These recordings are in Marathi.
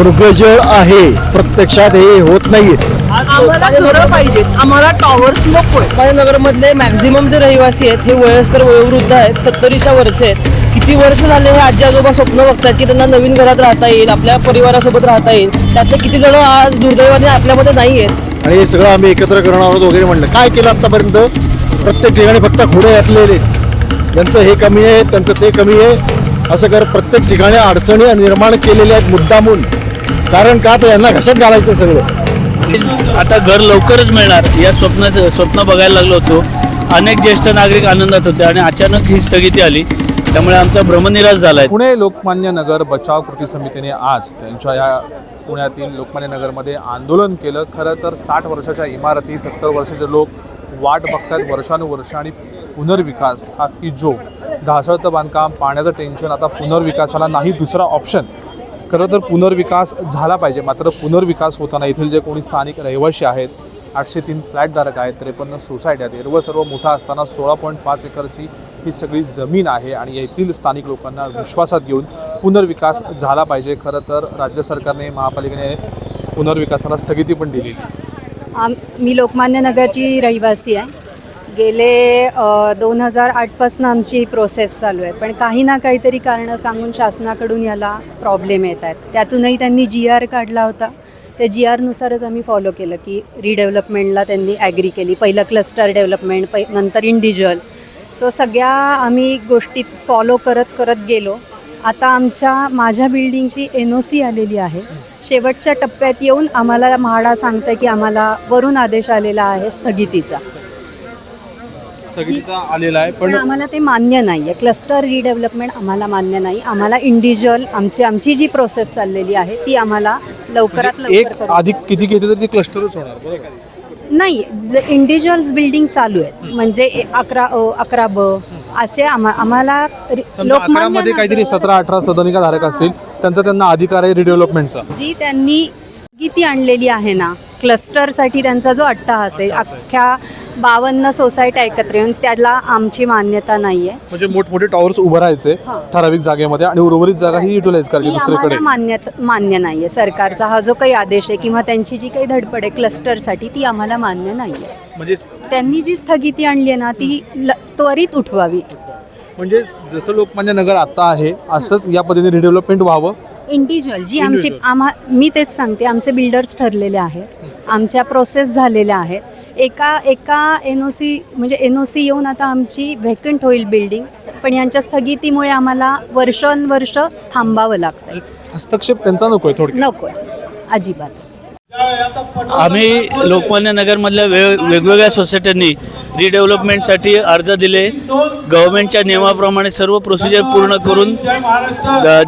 मृगजळ आहे. प्रत्यक्षात हे होत नाही आम्हाला घरं पाहिजेत आम्हाला टॉवर्स नकोय. नगरमधले मॅक्झिमम जे रहिवासी आहेत हे वयस्कर वयोवृद्ध आहेत सत्तरीच्या वरचे आहेत. किती वर्ष झाले हे आजी आजोबा स्वप्न बघतात की त्यांना नवीन घरात राहता येईल आपल्या परिवारासोबत राहता येईल. त्यातले किती जण आज दुर्दैवाने आपल्यामध्ये नाही आहेत. आणि हे सगळं आम्ही एकत्र करणार आहोत वगैरे म्हणलं. काय केलं आतापर्यंत? प्रत्येक ठिकाणी फक्त खोडे घातलेले आहेत. यांचं हे कमी आहे त्यांचं ते कमी आहे. असं कर प्रत्येक ठिकाणी अडचणी निर्माण केलेल्या आहेत मुद्दामून. कारण का तर यांना घशात घालायचं सगळं? आता घर लवकरच मिळणार. या स्वप्नात स्वप्न बघायला लागलो होतो. अनेक ज्येष्ठ नागरिक आनंदात होते आणि अचानक ही स्थगिती आली. त्यामुळे आमचा भ्रमनिराश झाला आहे पुणे लोकमान्य नगर बचाव कृती समितीने आज त्यांच्या या पुण्यातील लोकमान्य नगरमध्ये आंदोलन केलं. खरं तर साठ वर्षाच्या इमारती सत्तर वर्षाचे लोक वाट बघतात वर्षानुवर्ष आणि पुनर्विकास हा की जो ढासळतं बांधकाम पाण्याचं टेन्शन आता पुनर्विकासाला नाही दुसरा ऑप्शन खरं तर पुनर्विकास झाला पाहिजे. मात्र पुनर्विकास होताना येथील जे कोणी स्थानिक रहिवासी आहेत आठशे तीन फ्लॅटधारक आहेत त्रेपन्न सोसायटी आहेत. एरवं सर्व मोठा असताना सोळा पॉईंट पाच एकरची ही सगळी जमीन आहे आणि येथील स्थानिक लोकांना विश्वासात घेऊन पुनर्विकास झाला पाहिजे. खरं तर राज्य सरकारने महापालिकेने पुनर्विकासाला स्थगिती पण दिली आम मी लोकमान्य नगरची रहिवासी आहे. गेले दोन हजार आठपासून आमची ही प्रोसेस चालू आहे. पण काही ना काहीतरी कारणं सांगून शासनाकडून याला प्रॉब्लेम येत आहेत. त्यातूनही त्यांनी जी आर काढला होता. त्या जी आरनुसारच आम्ही फॉलो केलं की रिडेव्हलपमेंटला त्यांनी ॲग्री केली. पहिलं क्लस्टर डेव्हलपमेंट पै नंतर इंडिव्हिज्युअल सो सगळ्या आम्ही गोष्टीत फॉलो करत करत गेलो. आता आमच्या माझ्या बिल्डिंगची एन ओ सी आलेली आहे. शेवटच्या टप्प्यात येऊन आम्हाला म्हाडा सांगतं की आम्हाला वरून आदेश आलेला आहे स्थगितीचा. स्थगितीचा आलेला आहे पण पण आम्हाला ते मान्य नाही आहे क्लस्टर रिडेव्हलपमेंट आम्हाला मान्य नाही. आम्हाला इंडिव्हिज्युअल आमची आमची जी प्रोसेस चाललेली आहे ती आम्हाला लवकरात म्हणजे एक लवकर करू अधिक किती घेतलं तर ते क्लस्टरच होणार बरोबर? नाही ज इंडिव्हिज्युअल्स बिल्डिंग चालू आहेत म्हणजे ए- अकरा अ अकरा ब असे आम्हा आम्हाला रि- समजा अकरामध्ये काहीतरी नगर- सतरा अठरा सदनिका धारक असतील त्यांचा त्यांना अधिकार आहे रिडेव्हलपमेंटचा जी त्यांनी स्थगिती आणलेली आहे ना क्लस्टरसाठी त्यांचा जो अट्टाहास आहे अख्ख्या बावन्न सोसायट्या एकत्र येऊन त्याला आमची मान्यता नाही आहे म्हणजे मोठमोठे टॉवर्स उभं राहायचे. ठराविक जागेमध्ये आणि उर्वरित जागा ही युटिलाइज करायची दुसरीकडे. मान्य नाही आहे सरकारचा हा जो काही आदेश आहे किंवा त्यांची जी काही धडपड आहे क्लस्टरसाठी ती आम्हाला मान्य नाही आहे म्हणजे त्यांनी जी स्थगिती आणली आहे ना ती ल त्वरित उठवावी. म्हणजे जसं लोकमान्य नगर आता आहे असंच या पद्धतीने रिडेव्हलपमेंट व्हावं. इंडिव्हिज्युअल जी आमची आम्हा मी तेच सांगते आमचे बिल्डर्स ठरलेले आहेत. आमच्या प्रोसेस झालेल्या आहेत. एका एका एन ओ सी म्हणजे एन ओ सी येऊन आता आमची व्हेकंट होईल बिल्डिंग पण यांच्या स्थगितीमुळे आम्हाला वर्षानुवर्ष थांबावं लागतं हस्तक्षेप त्यांचा नकोय थोडक्यात? नको आहे अजिबातच आम्ही लोकमान्य नगरमधल्या वे वेगवेगळ्या सोसायट्यांनी रिडेव्हलपमेंटसाठी अर्ज दिले. गव्हर्नमेंटच्या नियमाप्रमाणे सर्व प्रोसिजर पूर्ण करून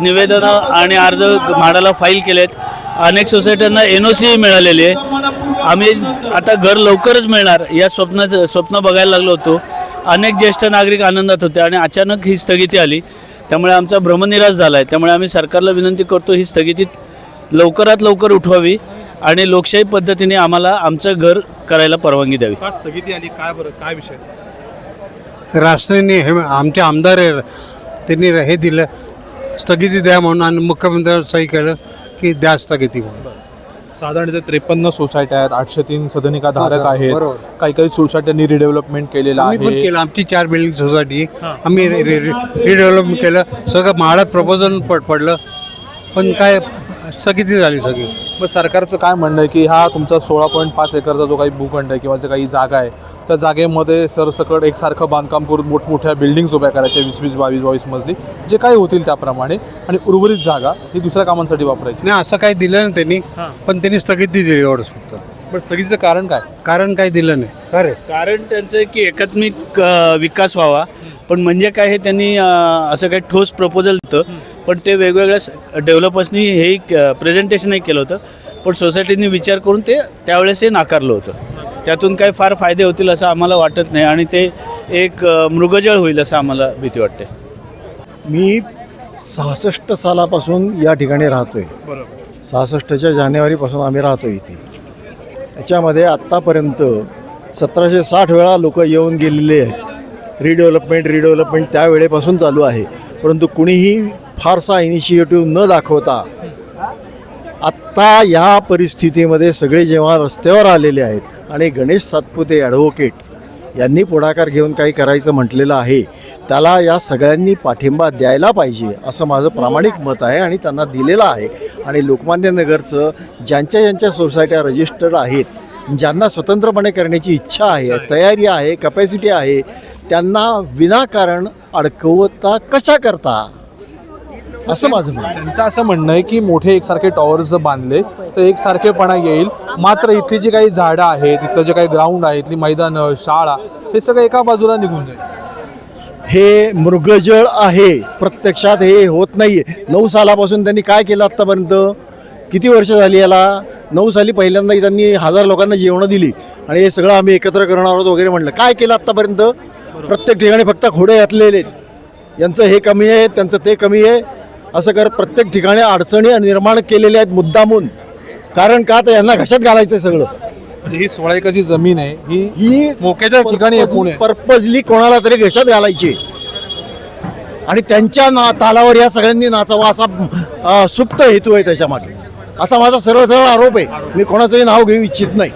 निवेदनं आणि अर्ज म्हाडाला फाईल केलेत. अनेक सोसायट्यांना एन ओ सी मिळालेली आहे. आम्ही आता घर लवकरच मिळणार. या स्वप्नाचं स्वप्न बघायला लागलो होतो. अनेक ज्येष्ठ नागरिक आनंदात होते आणि अचानक ही स्थगिती आली. त्यामुळे आमचा भ्रमनिराश झाला आहे त्यामुळे आम्ही सरकारला विनंती करतो ही स्थगिती लवकरात लवकर उठवावी. आणि लोकशाही पद्धतीने आम्हाला आमचं घर करायला परवानगी द्यावी. का स्थगिती आली? काय बरं? काय विषय? राष्ट्रीयने हे आमचे आमदार आहे त्यांनी हे दिलं. स्थगिती द्या म्हणून आणि मुख्यमंत्र्यांना सही केलं की द्या स्थगिती म्हणून. साधारण इथे त्रेपन्न सोसायट्या आहेत. आठशे तीन सदनिका धारक आहेत. बरोबर. काही काही सोसायट्यांनी रिडेव्हलपमेंट केलेलं आम्ही पण आहे. केलं. आमची चार बिल्डिंग सोसायटी आम्ही रिडेव्हलपमेंट केलं. सगळं म्हाडात प्रपोजल पड पडलं. पण काय स्थगिती झाली सगळी. मग सरकारचं काय म्हणणं आहे की हा तुमचा सोळा पॉईंट पाच एकरचा जो काही भूखंड आहे किंवा जे काही जागा आहे त्या जागेमध्ये सरसकट एकसारखं बांधकाम करून मोठमोठ्या बिल्डिंग्स उभ्या करायच्या वीस वीस बावीस बावीस मजली जे काही होतील त्याप्रमाणे. आणि उर्वरित जागा ही दुसऱ्या कामांसाठी वापरायची. नाही असं काही दिलं नाही त्यांनी पण त्यांनी स्थगिती दिली एवढंच फक्त. पण स्थगितीचं कारण काय? कारण काही दिलं नाही. का रे कारण त्यांचं आहे की एकात्मिक विकास व्हावा. पण म्हणजे काय हे त्यांनी असं काही ठोस प्रपोजल होतं पण ते वेगवेगळ्या डेव्हलपर्सनी हे प्रेझेंटेशनही केलं होतं. पण सोसायटीनी विचार करून ते त्यावेळेस हे नाकारलं होतं. त्यातून काही फार फायदे होतील असं आम्हाला वाटत नाही आणि ते एक मृगजळ होईल असं आम्हाला भीती वाटते. मी सहासष्ट सालापासून या ठिकाणी राहतो आहे सहासष्टच्या जानेवारीपासून आम्ही राहतो इथे. याच्यामध्ये आत्तापर्यंत सतराशे साठ वेळा लोक येऊन गेलेले आहेत. रिडेव्हलपमेंट रिडेव्हलपमेंट त्या वेळेपासून चालू आहे. परंतु कुणीही फारसा इनिशिएटिव्ह न दाखवता आत्ता या परिस्थितीमध्ये सगळे जेव्हा रस्त्यावर आलेले आहेत आणि गणेश सातपुते ॲडव्होकेट यांनी पुढाकार घेऊन काही करायचं म्हटलेलं आहे त्याला या सगळ्यांनी पाठिंबा द्यायला पाहिजे असं माझं प्रामाणिक मत आहे आणि त्यांना दिलेलं आहे. आणि लोकमान्य नगरचं ज्यांच्या ज्यांच्या सोसायट्या रजिस्टर्ड आहेत ज्यांना स्वतंत्रपणे करण्याची इच्छा आहे तयारी आहे कपॅसिटी आहे त्यांना विनाकारण अडकवता कशा करता? असं माझं म्हणणं आहे. त्यांचं असं म्हणणं आहे की मोठे एकसारखे टॉवर्स जर बांधले तर एकसारखेपणा येईल. मात्र इथली जी काही झाडं आहेत इथलं जे काही ग्राउंड आहे इथली मैदानं शाळा हे सगळं एका बाजूला निघून जाईल. हे मृगजळ आहे. प्रत्यक्षात हे होत नाही आहे नऊ सालापासून त्यांनी काय केलं आत्तापर्यंत? किती वर्ष झाली याला? नऊ साली पहिल्यांदा त्यांनी हजार लोकांना जेवणं दिली. आणि हे सगळं आम्ही एकत्र करणार आहोत वगैरे म्हटलं काय केलं आत्तापर्यंत? प्रत्येक ठिकाणी फक्त खोडे घातलेले आहेत. यांचं हे कमी आहे त्यांचं ते कमी आहे. असं करत प्रत्येक ठिकाणी अडचणी निर्माण केलेल्या आहेत मुद्दामून. कारण का तर यांना घशात घालायचं आहे सगळं? म्हणजे ही सोळा एकरची जमीन आहे ही ही मोक्याच्या ठिकाणी पर्पजली कोणाला तरी घशात घालायची. आणि त्यांच्या ना तालावर या सगळ्यांनी नाचावा असा सुप्त हेतू आहे त्याच्यामागे असा माझा सरळ सरळ आरोप आहे. मी कोणाचंही नाव घेऊ इच्छित नाही.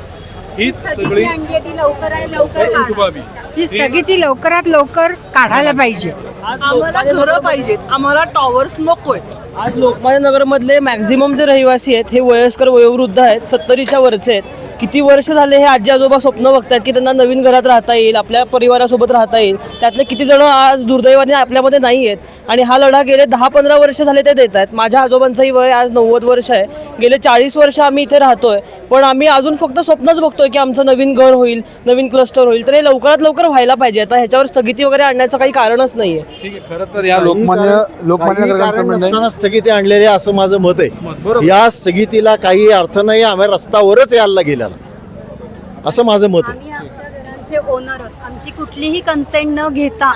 सगळी ही स्थगिती लवकरात लवकर काढायला पाहिजे. आम्हाला घरं पाहिजेत आम्हाला टॉवर्स नकोय. आज लोकमान्य नगरमधले मॅक्झिमम जे रहिवासी आहेत हे वयस्कर वयोवृद्ध आहेत सत्तरीच्या वरचे आहेत. किती वर्ष झाले हे आजी आजोबा स्वप्न बघतात की त्यांना नवीन घरात राहता येईल आपल्या परिवारासोबत राहता येईल. त्यातले किती जण आज दुर्दैवाने आपल्यामध्ये नाही आहेत. आणि हा लढा गेले दहा पंधरा वर्ष झाले ते देत आहेत. माझ्या आजोबांचंही वय आज नव्वद वर्ष आहे. गेले चाळीस वर्ष आम्ही इथे राहतोय. पण आम्ही अजून फक्त स्वप्नच बघतोय की आमचं नवीन घर होईल नवीन क्लस्टर होईल. तर हे लवकरात लवकर व्हायला पाहिजे. आता ह्याच्यावर स्थगिती वगैरे आणण्याचं काही कारणच नाही आहे ठीक आहे खरं तर या लोकमान्य लोकमान्य स्थगिती आणलेली आहे असं माझं मत आहे. या स्थगितीला काही अर्थ नाही आम्ही रस्त्यावरच यायला गेलेला असं माझं मत आहे. आम्ही आमच्या घरांचे ओनर आहोत. आमची कुठलीही कन्सेंट न घेता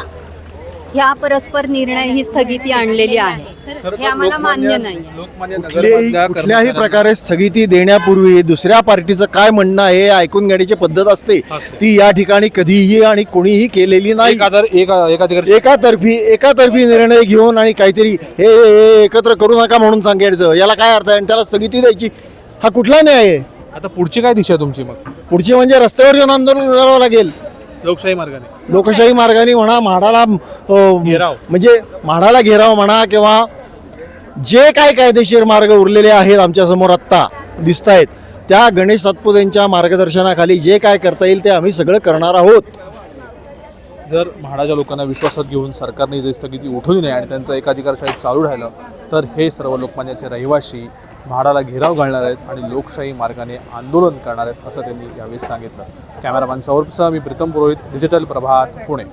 ह्या परस्पर निर्णय ही स्थगिती आणलेली आहे. हे आम्हाला मान्य नाही लोकमान्य कुठल्याही कुठल्याही कर्मचाऱ्यांना- प्रकारे स्थगिती देण्यापूर्वी दुसऱ्या पार्टीचं काय म्हणणं आहे हे ऐकून घेण्याची पद्धत असते. ती या ठिकाणी कधीही आणि कोणीही केलेली नाही. एक आधार एक एका ठिकाणी एकातर्फी एकातर्फी निर्णय घेऊन आणि काहीतरी हे हे एकत्र करू नका म्हणून सांगायचं. याला काय अर्थ आहे? आणि त्याला स्थगिती द्यायची. हा कुठला न्याय आहे? आता पुढची काय दिशा तुमची मग? पुढची म्हणजे रस्त्यावर येऊन आंदोलन करावं लागेल. लोकशाही मार्गाने. लोकशाही मार्गाने म्हणा म्हाडाला अ, घेराव. म्हणजे म्हाडाला घेराव म्हणा किंवा जे काय कायदेशीर मार्ग उरलेले आहेत आमच्यासमोर आत्ता दिसत आहेत त्या गणेश सातपुतेंच्या मार्गदर्शनाखाली जे काय करता येईल ते आम्ही सगळं करणार आहोत. जर म्हाडाच्या लोकांना विश्वासात घेऊन सरकारने जी स्थगिती उठवली नाही आणि त्यांचं एकाधिकारशाही चालू राहिलं तर हे सर्व लोकमान्याचे रहिवासी म्हाडाला घेराव घालणार आहेत आणि लोकशाही मार्गाने आंदोलन करणार आहेत असं त्यांनी यावेळी सांगितलं. कॅमेरामॅन सौरभसह मी प्रीतम पुरोहित डिजिटल प्रभात पुणे.